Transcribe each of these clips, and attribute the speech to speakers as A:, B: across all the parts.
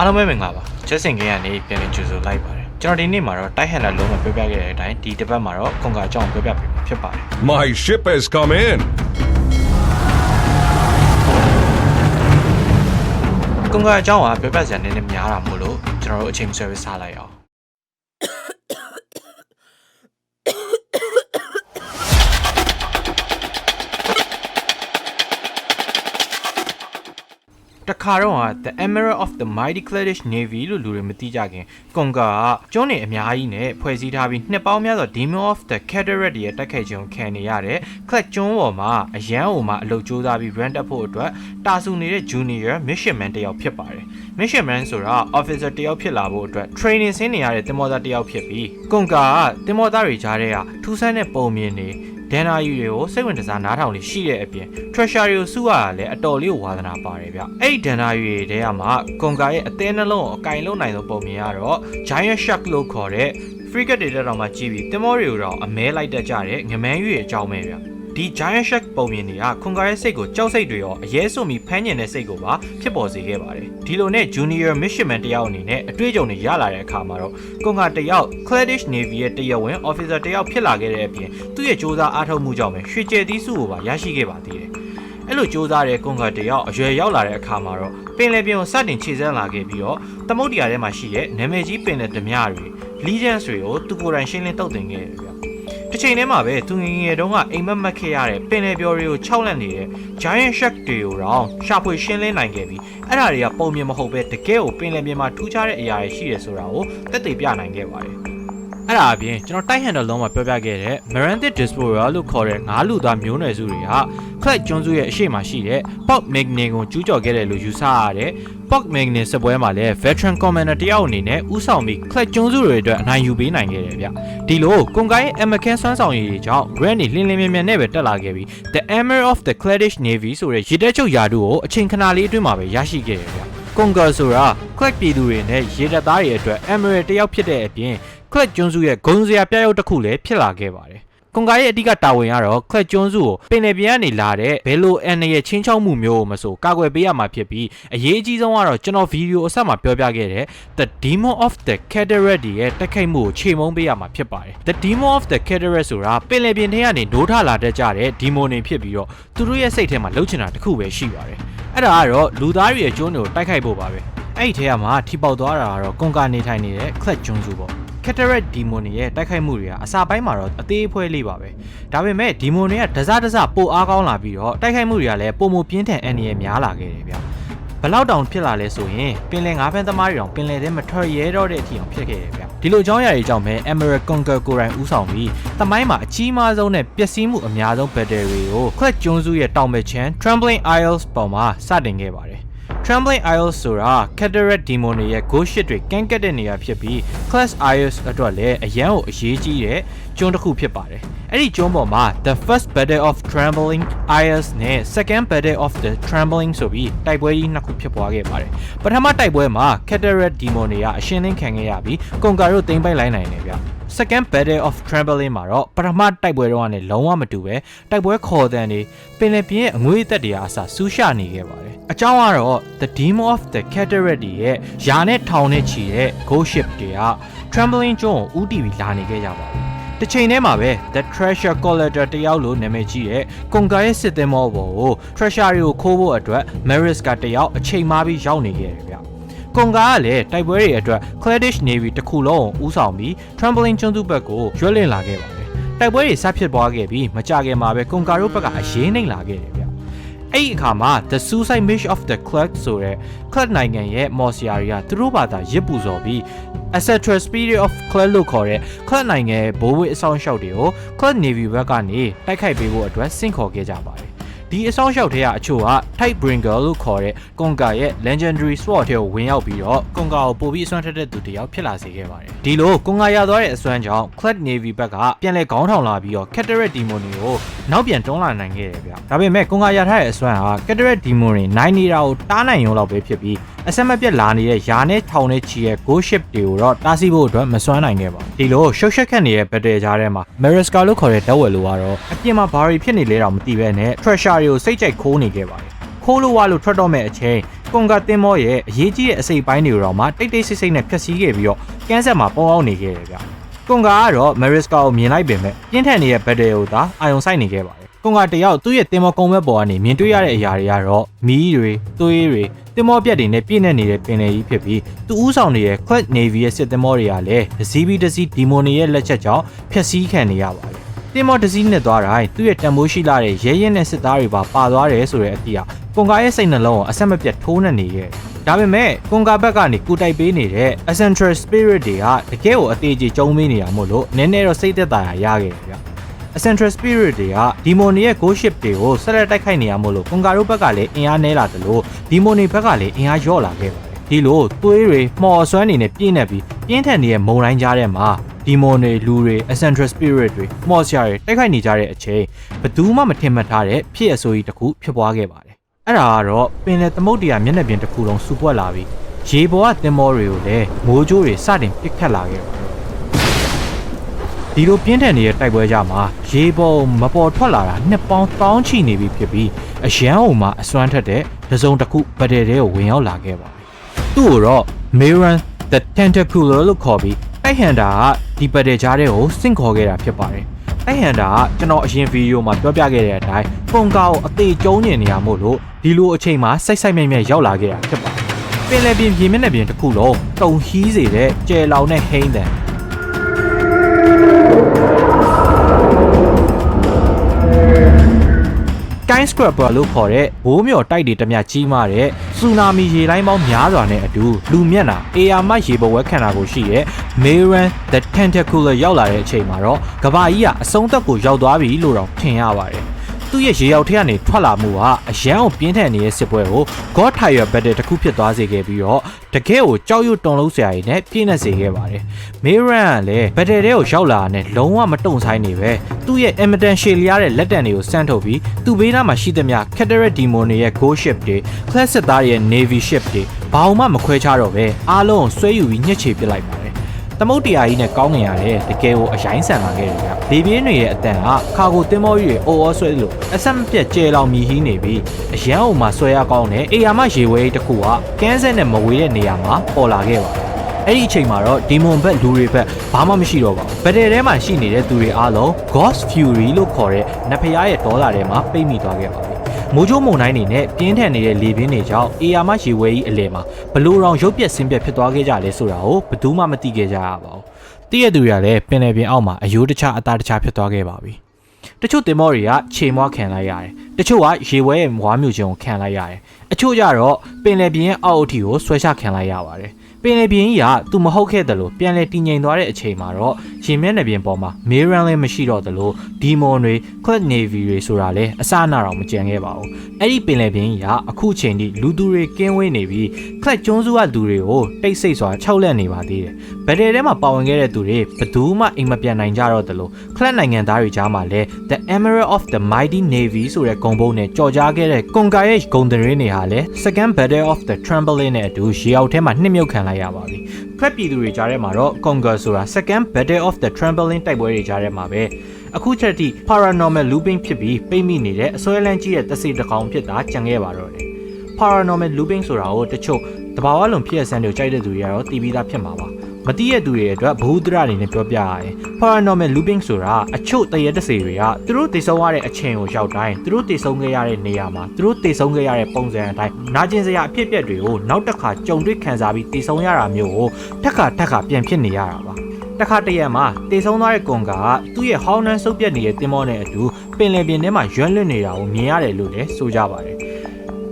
A: အားလုံးပဲမင်္ဂလာပါချက်စင်ကင်းကနေပြန်လည်ကြိုဆိုလိုက်ပါတယ်ကျွန်တော်ဒီနေ့မှာတော့တိုက်ဟန်လာလုံးမပြောပြခဲ့တဲ့အတိုင်းဒီတစ်ပတ်မှာတော့ကွန်ကာအကြောင်းပြောပြပေးမှာဖြစ်ပါတယ်
B: My ship has come in.
A: ကွန်ကာအကြောင်းကပြောပြစရာနည်းနည်းများတာမို့လို့ကျွန်တော်တို့အချိန်ဆွဲပြီးစားလိုက်အောင် တခါတော့က The Emerald of the Mighty Cladish Navy လို့လူတွေမသိကြခင်ကွန်ကာကကျွန်းနေအများကြီးနဲ့ဖွဲ့စည်းထားပြီးနှစ်ပေါင်းများစွာ Demon of the Cataract ရဲ့တိုက်ခိုက်ခြင်းကိုခံနေရတဲ့ Clad ကျွန်းပေါ်မှာအရန်ဟိုမှာအလုပ်ကြိုးစားပြီး run တက်ဖို့အတွက်တာဆူနေတဲ့ Junior Mission Man တစ်ယောက်ဖြစ်ပါတယ် Mission Man ဆိုတာ officer တစ်ယောက်ဖြစ်လာဖို့အတွက် training ဆင်းနေရတဲ့တင်မောသားတစ်ယောက်ဖြစ်ပြီးကွန်ကာကတင်မောသားတွေကြားထဲကထူးဆန်းတဲ့ပုံမြင်နေ ဒန်နာယူတွေကိုစိတ်ဝင်စားနားထောင်လေးရှိတဲ့အပြင် treasure တွေကိုစုရတာလည်းအတော်လေးကိုဝါသနာပါတယ်ဗျအဲ့ဒီဒန်နာယူတွေထဲကမှကွန်ကာရဲ့အသေးနှလုံးကိုအကင်လုံးနိုင်သောပုံမြင်ရတော့ giant shark လို့ခေါ်တဲ့ frigate တွေတက်တော့မှကြည့်ပြီးတင်မောတွေကိုတော့အမဲလိုက်တတ်ကြတဲ့ငမန်းရွေအကြောင်းပဲဗျ ဒီ Giant Shark ပုံမြင်တွေကခွန်ကာရဲ့စိတ်ကိုကြောက်စိတ်တွေရောအရဲဆိုမီဖမ်းညင်တဲ့စိတ်ကိုပါဖြစ်ပေါ်စေခဲ့ပါတယ်ဒီလိုနဲ့ Junior Midshipman တယောက်အနေနဲ့အတွေ့အကြုံတွေရလာတဲ့အခါမှာတော့ခွန်ကာတယောက် Cladish Navy ရဲ့တရားဝင် Officer တယောက်ဖြစ်လာခဲ့တဲ့အပြင်သူ့ရဲ့စ조사အားထုတ်မှုကြောင့်ပဲရွှေကျဲသီးစုကိုပါရရှိခဲ့ပါသေးတယ်ဲ့လိုစူးစမ်းတဲ့ကွန်ကတယောက်အရွယ်ရောက်လာတဲ့အခါမှာတော့ပင်လယ်ပြင်ကိုစတင်ခြေဆန်းလာခဲ့ပြီးတော့သမုတ်တရားထဲမှာရှိတဲ့နာမည်ကြီးပင်လယ်ဓမြတွေ legions တွေကိုသူကိုယ်တိုင်ရှင်းလင်းတုတ်တင်ခဲ့တယ်ဗျာ တစ်ချိန်တည်းမှာပဲသူငယ်ငယ်တုန်းကအိမ်မက်မက်ခဲ့ရတဲ့ပင်လယ်ပျော်တွေကိုခြောက်လန့်နေတဲ့ giant shark တွေကိုတော့ရှာဖွေရှင်းလင်းနိုင်ခဲ့ပြီးအဲ့ဒါတွေကပုံမြင်မဟုတ်ပဲတကယ်ကိုပင်လယ်ပြင်မှာထူးခြားတဲ့အရာတွေရှိတယ်ဆိုတာကိုသက်သေပြနိုင်ခဲ့ပါတယ်အဲ့ဒါအပြင်ကျွန်တော်တိုက်ဟန်တယ်လုံးမှာပြောပြခဲ့တဲ့ Marantic Diaspora လို့ခေါ်တဲ့ငါးလူသားမျိုးနွယ်စုတွေက Clark ကျွန်းစုရဲ့အရှိမရှိတဲ့ Pop Magnet ကိုကျူးကျော်ခဲ့တယ်လို့ယူဆရတဲ့ Pop Magnet စပွဲမှာလည်း Veteran Commander တယောက်အနေနဲ့ဥဆောင်ပြီး Clark ကျွန်းစုတွေအတွက်အနိုင်ယူပေးနိုင်ခဲ့တယ်ဗျဒီလိုကွန်ကိုင်း American စွမ်းဆောင်ရည်တွေကြောင့် Grant နေလင်းလင်းမြန်မြန်နဲ့ပဲတက်လာခဲ့ပြီး The Emerald of the Cladish Navy ဆိုတဲ့ရေတပ်ချုပ်ယာတုကိုအချိန်ခဏလေးအတွင်းမှာပဲရရှိခဲ့တယ်ဗျကွန်ကာဆိုတာ Clark ပြည်သူတွေနဲ့ရေတပ်သားတွေအတွက် Emerald တယောက်ဖြစ်တဲ့အပြင် Clark ကျွန်းစုရဲ့ဂုံစရာပြရုပ်တစ်ခုလည်းဖြစ်လာခဲ့ပါတယ် ကွန်ကာရဲ့အဓိကတာဝန်ကတော့ခလက်ကျွန်းစုကိုပင်လယ်ပြင်ကနေလာတဲ့ဘယ်လိုအန်ရဲ့ချင်းချောက်မှုမျိုးကိုမဆိုကာကွယ်ပေးရမှာဖြစ်ပြီးအရေးအကြီးဆုံးကတော့ကျွန်တော်ဗီဒီယိုအဆက်မှာပြောပြခဲ့တဲ့ The Demon of the Cataract ရဲ့တိုက်ခိုက်မှုကိုခြေမုံပေးရမှာဖြစ်ပါတယ် The Demon of the Cataract ဆိုတာပင်လယ်ပြင်ထဲကနေဒိုးထလာတတ်ကြတဲ့ demon တွေဖြစ်ပြီးတော့သူတို့ရဲ့စိတ်ထဲမှာလှုပ်ချင်တာတစ်ခုပဲရှိပါတယ်အဲ့ဒါကတော့လူသားတွေရဲ့ကျွန်းတွေကိုတိုက်ခိုက်ဖို့ပါပဲအဲ့ဒီထဲမှာထိပေါက်သွားတာကတော့ကွန်ကာနေထိုင်နေတဲ့ Clet ကျွန်းစုပေါ့ Cataract Demon တွေရဲ့တိုက်ခိုက်မှုတွေကအစာပိုင်းမှာတော့အသေးအဖွဲလေးပါပဲဒါပေမဲ့ Demon တွေကဒဇဒဇပိုအားကောင်းလာပြီးတော့တိုက်ခိုက်မှုတွေကလည်းပုံမပြင်းထန်အန်ရည်များလာခဲ့တယ်ဗျဘလောက်တောင်ဖြစ်လာလဲဆိုရင်ပင်လယ်ငါးဖမ်းသမားတွေတောင်ပင်လယ်ထဲမထွက်ရဲတော့တဲ့အထိအောင်ဖြစ်ခဲ့တယ်ဗျဒီလိုအကြောင်းအရာတွေကြောင့်ပဲ Emerald Conquer ကိုယ်တိုင်ဦးဆောင်ပြီးတမိုင်းမှာအကြီးမားဆုံးနဲ့ပျက်စီးမှုအများဆုံး battle တွေကို Clark ကျွန်းစုရဲ့တောင်ဘက်ချမ်း Trembling Isles ပေါ်မှာစတင်ခဲ့ပါတယ် Trembling Isles ဆိုတာ Cataract Demon တွေရဲ့ ghost ship တွေကန့်ကက်တဲ့နေရာဖြစ်ပြီး Class Isles အတွက်လည်းအရန်ကိုအရေးကြီးတဲ့ကျွန်းတစ်ခုဖြစ်ပါတယ်။အဲ့ဒီကျွန်းပေါ်မှာ The First Battle of Trembling Isles နဲ့ Second Battle of the Trembling ဆိုပြီးတိုက်ပွဲကြီးနှစ်ခုဖြစ်ပွားခဲ့ပါတယ်။ပထမတိုက်ပွဲမှာ Cataract Demon တွေကအရှင်းလင်းခံခဲ့ရပြီး Conquer တို့သိမ်းပိုက်လိုက်နိုင်တယ်ဗျ။ Second Battle of Trembling မှာတော့ပထမတိုက်ပွဲတော့ကနေလုံးဝမတူပဲတိုက်ပွဲခေါ်တဲ့နေပင်လယ်ပြင်ရဲ့အငွေ့အသက်တွေအားအစဆူးရှနေခဲ့ပါတယ်။အကြောင်းကတော့ The Demon of the Cataract တွေရဲ့ယာနဲ့ထောင်နဲ့ချီတဲ့ Ghost Ship တွေက Trembling ကျွန်းကိုဥတီပြီးလာနေခဲ့ကြပါဘူး။တစ်ချိန်တည်းမှာပဲ The Treasure Collector တယောက်လိုနာမည်ကြီးတဲ့ကွန်ကာရဲ့စစ်သင်္ဘောပေါ်ကို Treasure တွေကိုခိုးဖို့အတွက် Maris ကတယောက်အချိန်မားပြီးရောက်နေခဲ့တယ်ဗျ။ ကွန်ကာကလည်းတိုက်ပွဲတွေအတွက် Cladish Navy တစ်ခုလုံးကိုဦးဆောင်ပြီး Trembling ကျွန်းစုဘက်ကိုရွှေ့လင့်လာခဲ့ပါတယ်။တိုက်ပွဲတွေဆက်ဖြစ်ပွားခဲ့ပြီးမကြခင်မှာပဲကွန်ကာတို့ဘက်ကအရေးနှိမ်လာခဲ့တယ်ဗျ။အဲ့ဒီအခါမှာ The Suicide Mission of the Clark ဆိုတဲ့ Clark နိုင်ငံရဲ့မော်စီယာတွေကသူတို့ဘာသာရစ်ပူစော်ပြီး Ascetral Spirit of Clark လို့ခေါ်တဲ့ Clark နိုင်ငံရဲ့ဘိုးဘွေအဆောင်ရှောက်တွေကို Clark Navy ဘက်ကနေတိုက်ခိုက်ပေးဖို့အတွက်ဆင့်ခေါ်ခဲ့ကြပါတယ်။ ဒီအဆောင်ရှောက်ထဲကအချို့က Type Bringer လို့ခေါ်တဲ့ Conquer ရဲ့ Legendary Sword ထဲကိုဝင်ရောက်ပြီးတော့ Conquer ကိုပို့ပြီးအစွမ်းထက်တဲ့သူတစ်ယောက်ဖြစ်လာစေခဲ့ပါတယ်။ဒီလို Conquer ရသွားတဲ့အစွမ်းကြောင့် Clark Navy ဘက်ကပြန်လဲခေါင်းထောင်လာပြီးတော့ Cataract Demon တွေကိုနောက်ပြန်တွန်းလာနိုင်ခဲ့တယ်ဗျ။ဒါပေမဲ့ Conquer ရထားတဲ့အစွမ်းဟာ Cataract Demon တွေနိုင်နေတာကိုတားနိုင်ရုံလောက်ပဲဖြစ်ပြီးအဆက်မပြတ်လာနေတဲ့ယာနဲ့ထောင်နဲ့ချီရဲ့ Ghost Ship တွေကိုတော့တားဆီးဖို့အတွက်မစွမ်းနိုင်ခဲ့ပါဘူး။ဒီလိုရှုပ်ရှက်ခတ်နေတဲ့ battle ကြားထဲမှာ Mariska လို့ခေါ်တဲ့ဓာတ်ဝယ်လိုကတော့အပြင်မှာဘာတွေဖြစ်နေလဲတော့မသိပဲနဲ့ Treasure တွေကိုစိတ်ကြိုက်ခိုးနေခဲ့ပါတယ်။ခိုးလို့ဝါလို့ထွက်တော့မဲ့အချိန်ကွန်ကတင်မောရဲ့အရေးကြီးတဲ့အစိပ်ပိုင်းတွေကိုတော့မှတိတ်တိတ်ဆိတ်ဆိတ်နဲ့ဖျက်ဆီးခဲ့ပြီးတော့ကန်းဆက်မှာပေါအောင်နေခဲ့တယ်ဗျ ကွန်ကာကတော့မရစ်စကာကိုမြင်လိုက်ပေမဲ့ပြင်းထန်နေတဲ့ဘက်ဒယ်ကိုသာအာယုံဆိုင်နေခဲ့ပါတယ်ကွန်ကာတယောက်သူ့ရဲ့တင်မောကုံဘက်ပေါ်ကနေမြင်တွေ့ရတဲ့အရာတွေကတော့မီးတွေသွေးတွေတင်မောပြက်တွေနဲ့ပြည့်နေနေတဲ့ပင်လယ်ကြီးဖြစ်ပြီးသူဥဆောင်နေတဲ့ Quad Navy ရဲ့စစ်တင်မောတွေကလည်းဒစီဘီဒစီဒီမိုနီရဲ့လက်ချက်ကြောင့်ဖျက်ဆီးခံနေရပါတယ်တင်မောဒစီနဲ့သွားတိုင်းသူ့ရဲ့တန်မိုးရှိလာတဲ့ရဲရဲနဲ့စစ်သားတွေပါပါသွားတယ်ဆိုတဲ့အတိအကွန်ကာရဲ့စိတ်နှလုံးကိုအဆက်မပြတ်ထိုးနှက်နေခဲ့ ဒါပေမဲ့ကွန်ကာဘက်ကနေကူတိုက်ပေးနေတဲ့ Eccentric Spirit တွေကတကယ်ကိုအသေးကြီးကျုံမေးနေတာမို့လို့နည်းနည်းတော့စိတ်သက်သာရခဲ့တယ်ဗျ Eccentric Spirit တွေကဒီမိုနီရဲ့ Ghost Ship တွေကိုဆက်လက်တိုက်ခိုက်နေရမို့လို့ကွန်ကာတို့ဘက်ကလည်းအင်အားနည်းလာတယ်လို့ဒီမိုနီဘက်ကလည်းအင်အားလျော့လာခဲ့ပါတယ်ဒီလိုသွေးတွေမှော်ဆွမ်းနေနဲ့ပြင်းနေပြီးပြင်းထန်နေတဲ့မုံတိုင်းကြားထဲမှာဒီမိုနီလူတွေ Eccentric Spirit တွေမှော်ဆရာတွေတိုက်ခိုက်နေကြတဲ့အချိန်ဘယ်သူမှမထင်မှတ်ထားတဲ့ဖြစ်အဆိုးကြီးတစ်ခုဖြစ်ပွားခဲ့ပါတယ် အဲ့ဒါကတော့ပင်လယ်သမုဒ္ဒရာမျက်နှာပြင်တစ်ခုလုံးစူပွက်လာပြီးရေပေါ်ကတင်မောတွေကိုလည်းမိုးကြိုးတွေစတင်ပစ်ခတ်လာခဲ့ပါတယ်ဒီလိုပြင်းထန်နေတဲ့တိုက်ပွဲကြမှာရေပေါ်မပေါ်ထွက်လာတာနှစ်ပေါင်းတောင်းချီနေပြီဖြစ်ပြီးအရန်အုံမှာအစွမ်းထက်တဲ့တစုံတစ်ခုဗဒယ်တဲကိုဝင်ရောက်လာခဲ့ပါတယ်။သူ့ကိုတော့ Miran the Tentacular လို့ခေါ်ပြီးတိုက်ဟန်တာကဒီဗဒယ်ကြားထဲကိုစင့်ခေါ်ခဲ့တာဖြစ်ပါတယ်။ တိုက်ဟန်တာကကျွန်တော်အရင်ဗီဒီယိုမှာပြောပြခဲ့တဲ့အတိုင်းပုံကာကိုအသေးကျုံးနေနေရမို့လို့ဒီလိုအချိန်မှာစိုက်စိုက်မြိုက်မြိုက်ရောက်လာခဲ့တာဖြစ်ပါတယ်။ပင်လယ်ပြင်ပြင်မျက်နှာပြင်တစ်ခုလုံးတုံဟီးစေတဲ့ကျယ်လောင်တဲ့ဟိန်းတန် Sky Scraper လို့ခေါ်တဲ့ဘိုးမြော်တိုက်တွေတမျှကြီးမားတဲ့ဆူနာမီရေလိုင်းပေါင်းများစွာနဲ့အတူလူမျက်နှာအေယာမရေပေါ်ဝဲခန္ဓာကိုရှိတဲ့ Maran the Tentacular ရောက်လာတဲ့အချိန်မှာတော့ကဘာကြီးကအဆုံးသက်ကိုရောက်သွားပြီလို့တော့ထင်ရပါတယ် သူ့ရဲ့ရေရောက်ထက်ကနေထွက်လာမှုဟာအရန်ကိုပြင်းထန်နေတဲ့စစ်ပွဲကို God Tiger Battle တစ်ခုဖြစ်သွားစေခဲ့ပြီးတော့တကယ်ကိုကြောက်ရွံ့တုန်လှုပ်စရာတွေနဲ့ပြည့်နေစေခဲ့ပါတယ်။ Mayran ကလည်း Battle တဲ့ကိုရောက်လာတဲ့လုံးဝမတုံဆိုင်နေပဲသူ့ရဲ့ Emerald ရှေလျားတဲ့လက်တံတွေကိုစမ်းထုတ်ပြီးသူ့ဘေးနားမှာရှိသမျှ Cataract Demon တွေရဲ့ Ghost Ship တွေ Class စစ်သားတွေရဲ့ Navy Ship တွေဘာမှမခွဲခြားတော့ပဲအားလုံးကိုဆွဲယူပြီးညှစ်ချေပစ်လိုက်ပါတယ် သမုတ်တရားကြီးနဲ့ကောင်းနေရတယ်တကယ်ကိုအရင်ဆန်လာခဲ့တယ်ဗျ။ဘေဘင်းတွေရဲ့အတန်ကခါကိုတင်းမောကြီးတွေအိုအောဆွဲလို့အဆက်မပြတ်ကျဲလောင်မြည်ဟီးနေပြီးအရန်အုံမှာဆွဲရကောင်းတဲ့အေယာမရေဝဲကြီးတစ်ခုကကန်းဆက်နဲ့မဝေးတဲ့နေရာမှာပေါ်လာခဲ့ပါတယ်။အဲ့ဒီအချိန်မှာတော့ဒီမွန်ဘက်လူတွေဘက်ဘာမှမရှိတော့ပါဘူး။ဘက်တယ်ထဲမှာရှိနေတဲ့သူတွေအားလုံး Ghost Fury လို့ခေါ်တဲ့နဖရားရဲ့ဒေါသထဲမှာပိတ်မိသွားခဲ့ပါပြီ။ မိုးကြိုးမုန်တိုင်းတွေနဲ့ပြင်းထန်နေတဲ့လေပြင်းတွေကြောင့်အေယာမရေဝဲကြီးအလဲမှာဘလို့တောင်ရုပ်ပြက်ဆင်းပြက်ဖြစ်သွားခဲ့ကြလဲဆိုတာကိုဘယ်သူမှမသိခဲ့ကြရပါဘူး။တည့်ရသူတွေကလည်းပင်လယ်ပြင်အောက်မှာအယိုးတခြားအသားတခြားဖြစ်သွားခဲ့ပါပြီ။တချို့တင်မောတွေကခြေမွားခံလိုက်ရတယ်။တချို့ကရေဝဲရဲ့မွားမြူခြင်းကိုခံလိုက်ရတယ်။အချို့ကျတော့ပင်လယ်ပြင်ရဲ့အောက်အထိကိုဆွဲချခံလိုက်ရပါတယ်။ပင်လယ်ပြင်ကြီးကသူမဟုတ်ခဲ့တယ်လို့ပြန်လဲတည်ငြိမ်သွားတဲ့အချိန်မှာတော့ရေမျက်နှာပြင်ပေါ်မှာမေရန်လည်းမရှိတော့တယ်လို့ဒီမွန်တွေ Cloud Navy တွေဆိုတာလဲအစအနတော့မကြံခဲ့ပါဘူး။အဲ့ဒီပင်လယ်ပြင်ကြီးကအခုချိန်ထိလူသူတွေကင်းဝေးနေပြီး Cloud ကျွန်းစုကလူတွေကိုတိတ်ဆိတ်စွာခြောက်လက်နေပါသေးတယ်။ဘယ်တယ်ထဲမှာပါဝင်ခဲ့တဲ့သူတွေဘယ်သူမှအိမ်မပြန်နိုင်ကြတော့တယ်လို့ Cloud နိုင်ငံသားတွေကြားမှာလဲ The Emerald of the Mighty Navy ဆိုတဲ့ဂုံဘုံနဲ့ကြော်ကြားခဲ့တဲ့ကွန်ကာရဲ့ဂုံတရင်တွေဟာလဲ Second Battle of the Trampoline နဲ့အတူရေအောက်ထဲမှာနှစ်မြုပ်ခံလိုက်ရပါပြီ။ Cloud ပြည်သူတွေကြားထဲမှာတော့ Conquer ဆိုတာ Second Battle of the Trampoline တိုက်ပွဲတွေကြားထဲမှာပဲအခုချက်ထိ paranormal looping ဖြစ်ပြီးပိတ်မိနေတဲ့အစွဲလန်းကြီးရဲ့တစိတကောင်ဖြစ်တာကြံခဲ့ပါတော့တယ်။ paranormal looping ဆိုတာကိုတချို့တဘာဝလုံးဖြစ်ရဆန်းတွေကိုကြိုက်တဲ့သူတွေကတော့သိပြီးသားဖြစ်မှာပါ မသိတဲ့သူတွေအတွက်ဘ ഹു ဒရအနေနဲ့ပြောပြရရင် paranormal looping ဆိုတာအချို့တရတစေတွေကသူတို့တည်ဆုံးရတဲ့အချိန်ကိုရောက်တိုင်းသူတို့တည်ဆုံးခဲ့ရတဲ့နေရာမှာသူတို့တည်ဆုံးခဲ့ရတဲ့ပုံစံအတိုင်းနာကျင်စရာအဖြစ်အပျက်တွေကိုနောက်တစ်ခါကြုံတွေ့ခံစားပြီးတည်ဆုံးရတာမျိုးကိုတစ်ခါတစ်ခါပြန်ဖြစ်နေရတာပါတခါတရံမှာတည်ဆုံးသွားတဲ့ကွန်ကာကသူ့ရဲ့ဟောင်းနှန်းစုပ်ပြက်နေတဲ့တင်မောနဲ့အတူပင်လယ်ပြင်ထဲမှာရွမ်းလွတ်နေတာကိုမြင်ရတယ်လို့လည်းဆိုကြပါတယ်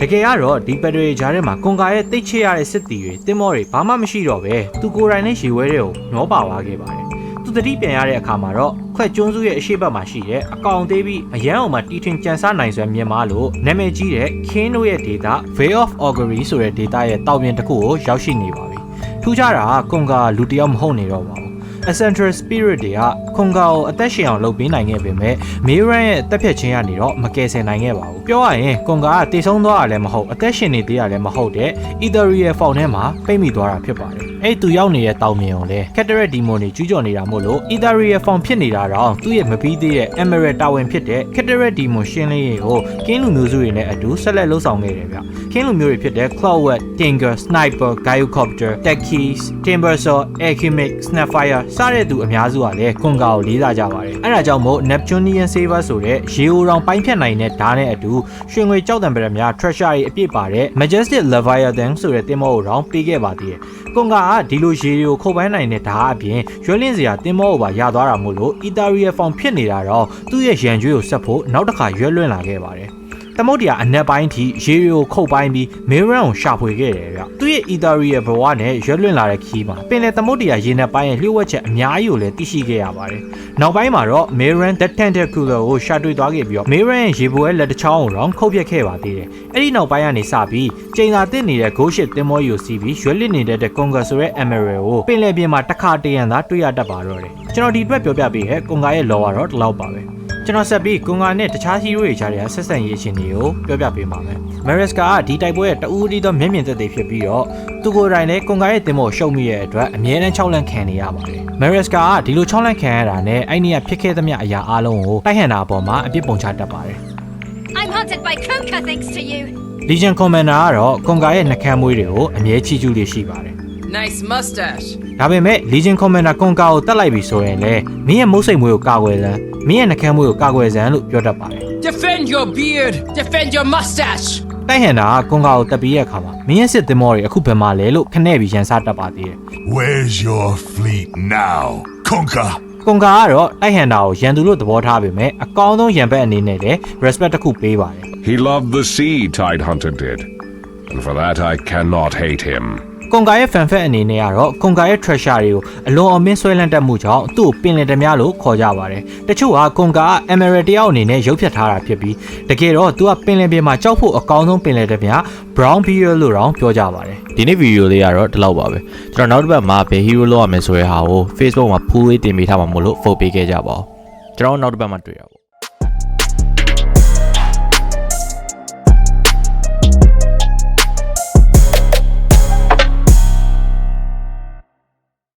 A: တကယ်ကတော့ဒီပက်ဒရီဂျားထဲမှာကွန်ကာရဲ့တိတ်ချရတဲ့စစ်တီတွေတင်မောတွေဘာမှမရှိတော့ပဲသူကိုယ်တိုင်နဲ့ရေဝဲတွေကိုမျောပါသွားခဲ့ပါတယ်သူတတိပြန်ရတဲ့အခါမှာတော့ခွက်ကျွန်းစုရဲ့အရှိတ်ဘက်မှာရှိတဲ့အကောင်သေးပြီးအရန်အောင်မှာတီထွင်ကြံစားနိုင်စွမ်းမြင်မာလို့နာမည်ကြီးတဲ့ King တို့ရဲ့ဒေတာ Veil of Augury ဆိုတဲ့ဒေတာရဲ့တောင်ပြင်တစ်ခုကိုရောက်ရှိနေပါပြီထူးခြားတာကကွန်ကာလူတစ်ယောက်မဟုတ်နေတော့ပါဘူး Eccentric Spirit တွေကခွန်ကာကိုအသက်ရှင်အောင်လုပ်ပေးနိုင်ခဲ့ပေမဲ့မေရန်ရဲ့တက်ဖြတ်ခြင်းကနေတော့မကယ်ဆယ်နိုင်ခဲ့ပါဘူးပြောရရင်ကွန်ကာကတည်ဆုံးသွားတာလည်းမဟုတ်အသက်ရှင်နေသေးတာလည်းမဟုတ်တဲ့ Ethereal Form ထဲမှာပိတ်မိသွားတာဖြစ်ပါတယ်အဲ့သူရောက်နေတဲ့တောင်မြင်ကိုလည်း Cataract Demon တွေကျူးကျော်နေတာမို့လို့ Ethereal Form ဖြစ်နေတာတော့သူ့ရဲ့မပြီးသေးတဲ့ Emerald တာဝန်ဖြစ်တဲ့ Cataract Demon ရှင်းလင်းရေးကိုကင်းလူမျိုးစုတွေနဲ့အတူဆက်လက်လှုပ်ဆောင်ခဲ့တယ်ဗျကင်းလူမျိုးတွေဖြစ်တဲ့ Cloudwet, Tinger, Sniper, Gyrocopter, Techies, Timbersaw, Alchemic, Snapfire စတဲ့သူအများစုကလည်းကွန်ကာကိုလေးစားကြပါတယ်အဲ့ဒါကြောင့်မို့ Neptunian Saber ဆိုတဲ့ရေအိုတောင်ပိုင်းဖြတ်နိုင်တဲ့ဓာတ်နဲ့အတူရွှေငွေကြောက်တံပရများ treasure တွေအပြည့်ပါတဲ့ Majestic Leviathan ဆိုတဲ့တင်မောကိုတောင်ပေးခဲ့ပါသေးတယ်ကွန်ကာကဒီလိုရေတွေကိုခုတ်ပိုင်းနိုင်တဲ့ဓာတ်အပြင်ရွှေလင်းစရာတင်မောကိုပါရသွားတာမို့လို့ Ethereal Form ဖြစ်နေတာတော့သူ့ရဲ့ရန်ကြွေးကိုဆက်ဖို့နောက်တစ်ခါရွှဲလွှင့်လာခဲ့ပါတယ် သမုတ်တရားအနက်ပိုင်းထိရေတွေကိုခုတ်ပိုင်းပြီးမေရန်ကိုရှာဖွေခဲ့တယ်ဗျသူ့ရဲ့ Ethereal ဘဝနဲ့ရွှဲလွှင့်လာတဲ့ခီးမှာပင်လယ်သမုတ်တရားရေနက်ပိုင်းရဲ့လျှို့ဝှက်ချက်အများကြီးကိုလည်းသိရှိခဲ့ရပါတယ်နောက်ပိုင်းမှာတော့ Meran the Tentacular ကိုရှာတွေ့သွားခဲ့ပြီးတော့ Meran ရဲ့ရေဘွဲလက်တစ်ချောင်းကိုတော့ခုတ်ပြက်ခဲ့ပါသေးတယ်အဲ့ဒီနောက်ပိုင်းကနေစပြီးချိန်သာတစ်နေတဲ့ Ghost Ship တင်မောယူစီးပြီးရွှဲလစ်နေတဲ့ Conga ဆိုတဲ့ Emerald ကိုပင်လယ်ပြင်မှာတစ်ခါတရံသာတွေ့ရတတ်ပါတော့တယ်ကျွန်တော်ဒီအတွက်ပြောပြပေးရဲ့ Conga ရဲ့ law ကတော့ဒီလောက်ပါပဲ ကျွန်တော်ဆက်ပြီးကွန်ဂါနဲ့တခြားဟီးရိုးတွေကြားတဲ့ဆက်ဆံရေးရှင်တွေကိုပြောပြပေးပါမယ်။မရက်စကာကဒီတိုက်ပွဲရဲ့တဦးတည်းသောမျက်မြင်သက်သေဖြစ်ပြီးတော့သူကိုယ်တိုင်လည်းကွန်ဂါရဲ့တင်မောရှုံမိရဲ့အတွက်အမြဲတမ်း6လန့်ခံနေရပါတယ်။မရက်စကာကဒီလို6လန့်ခံရတာနဲ့အဲ့ဒီကဖြစ်ခဲ့သမျှအရာအလုံးကိုတိုက်ဟန်တာအပေါ်မှာအပြစ်ပုံချတတ်ပါတယ်
B: I'm hunted by Kunkka thanks to you.
A: ။ Legion Commander ကတော့ကွန်ဂါရဲ့နှကမ်းမွေးတွေကိုအမြဲချီးကျူးလေးရှိပါတယ်
C: Nice mustache.
A: ။ဒါပေမဲ့ Legion Commander ကွန်ဂါကိုတတ်လိုက်ပြီဆိုရင်လည်းမင်းရဲ့မုတ်စိတ်မွေးကိုကာကွယ်စမ်း မင်းရဲ့နှကမ်းမွေးကိုကာကွယ်စမ်းလို့ပြောတတ်ပါတယ်။
C: Defend your beard. Defend your mustache.
A: တိုက်ဟန်တာကကွန်ကာကိုတက်ပြီးရဲ့အခါမှာမင်းရဲ့စစ်သင်္ဘောတွေအခုဘယ်မှာလဲလို့ခနဲ့ပြီးရန်စားတတ်ပါသေးတယ်
D: Where's your fleet now, Conquer?
A: ။ကွန်ကာကတော့တိုက်ဟန်တာကိုရန်သူလို့သဘောထားပေမဲ့အကောင်းဆုံးရန်ဘက်အနေနဲ့လည်း respect တစ်ခုပေးပါတယ်
E: He loved the sea, Tidehunter did. And for that I cannot hate him.
A: ။ ကွန်ကာရဲ့ fan fat အနေနဲ့ကတော့ကွန်ကာရဲ့ treasure တွေကိုအလွန်အမင်းဆွဲလန်းတတ်မှုကြောင့်သူ့ကိုပင်လယ်ဓမြလို့ခေါ်ကြပါတယ်။တချို့ကကွန်ကာက emerald တယောက်အနေနဲ့ရုပ်ဖြတ်ထားတာဖြစ်ပြီးတကယ်တော့သူကပင်လယ်ပြင်မှာကြောက်ဖို့အကောင်းဆုံးပင်လယ်ဓမြ brown bear လို့တောင်ပြောကြပါတယ်။
F: ဒီနေ့ဗီဒီယိုလေးကတော့ဒီလောက်ပါပဲကျွန်တော်နောက်တစ်ပတ်မှာဘယ် hero လောက်ရမယ်ဆိုတဲ့ဟာကို Facebook မှာ full လေးတင်ပေးထားမှာမို့လို့ vote ပေးခဲ့ကြပါဦးကျွန်တော်တို့နောက်တစ်ပတ်မှာတွေ့ရပါ